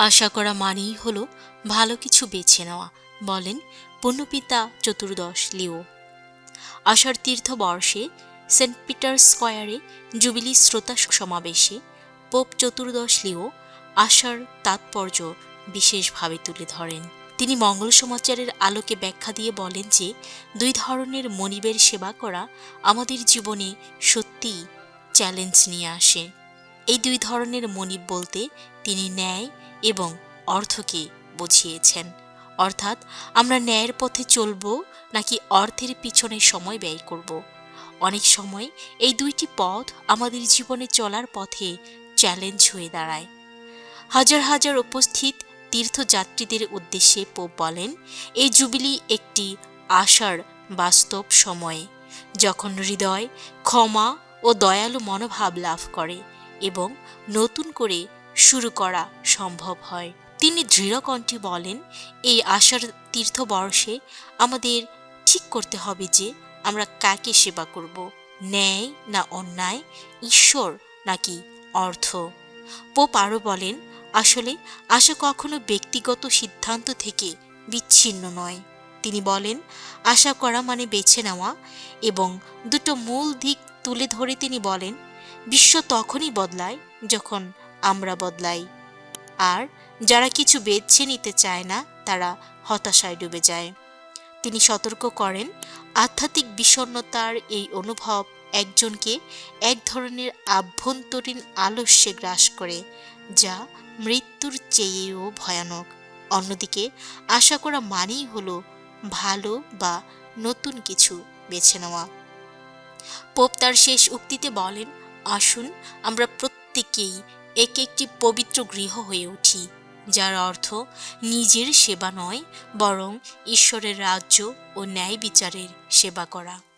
আশা করা মানেই হলো ভালো কিছু বেছে নেওয়া, বলেন পুণ্যপিতা চতুর্দশ লিও। আষাঢ় তীর্থ বর্ষে সেন্ট পিটার স্কয়ারে জুবিলি শ্রোতা সমাবেশে পোপ চতুর্দশ লিও আশার তাৎপর্য বিশেষভাবে তুলে ধরেন। তিনি মঙ্গল সমাচারের আলোকে ব্যাখ্যা দিয়ে বলেন যে, দুই ধরনের মনিবের সেবা করা আমাদের জীবনে সত্যিই চ্যালেঞ্জ নিয়ে আসে। এই দুই ধরনের মনিব বলতে তিনি ন্যায় এবং অর্থকে বুঝিয়েছেন। অর্থাৎ আমরা ন্যায়ের পথে চলব নাকি অর্থের পিছনে সময় ব্যয় করব? অনেক সময় এই দুইটি পথ আমাদের জীবনে চলার পথে চ্যালেঞ্জ হয়ে দাঁড়ায়। হাজার হাজার উপস্থিত তীর্থযাত্রীদের উদ্দেশ্যে পোপ বলেন, এই জুবিলি একটি আশার বাস্তব সময়, যখন হৃদয় ক্ষমা ও দয়ালু মনোভাব লাভ করে। এবং নতুন করে শুরু করা সম্ভব হয়। তিনি দৃঢ়কণ্ঠে বলেন, এই আশার তীর্থবর্ষে আমাদের ঠিক করতে হবে যে আমরা কাকে সেবা করব, ন্যায় না অন্যায়, ঈশ্বর নাকি অর্থ? পোপ আরও বলেন, আসলে আশা কখনো ব্যক্তিগত সিদ্ধান্ত থেকে বিচ্ছিন্ন নয়। তিনি বলেন, আশা করা মানে বেছে নেওয়া এবং দুটো মূল দিক তুলে ধরে তিনি বলেন বিশ্ব তখনই বদলায় যখন আমরা বদলাই। আর যারা কিছু বেছে নিতে চায় না, তারা হতাশায় ডুবে যায়। তিনি সতর্ক করেন, আধ্যাত্মিক বিষণ্ণতার এই অনুভব একজনকে এক ধরনের আভ্যন্তরীণ আলস্যে গ্রাস করে, যা মৃত্যুর চেয়েও ভয়ানক। অন্যদিকে আশা করা মানেই হলো ভালো বা নতুন কিছু বেছে নেওয়া। পোপ তার শেষ উক্তিতে বলেন আসুন আমরা প্রত্যেকেই এক একটি পবিত্র গৃহ হয়ে উঠি, যার অর্থ নিজের সেবা নয়, বরং ঈশ্বরের রাজ্য ও ন্যায় বিচারের সেবা করা।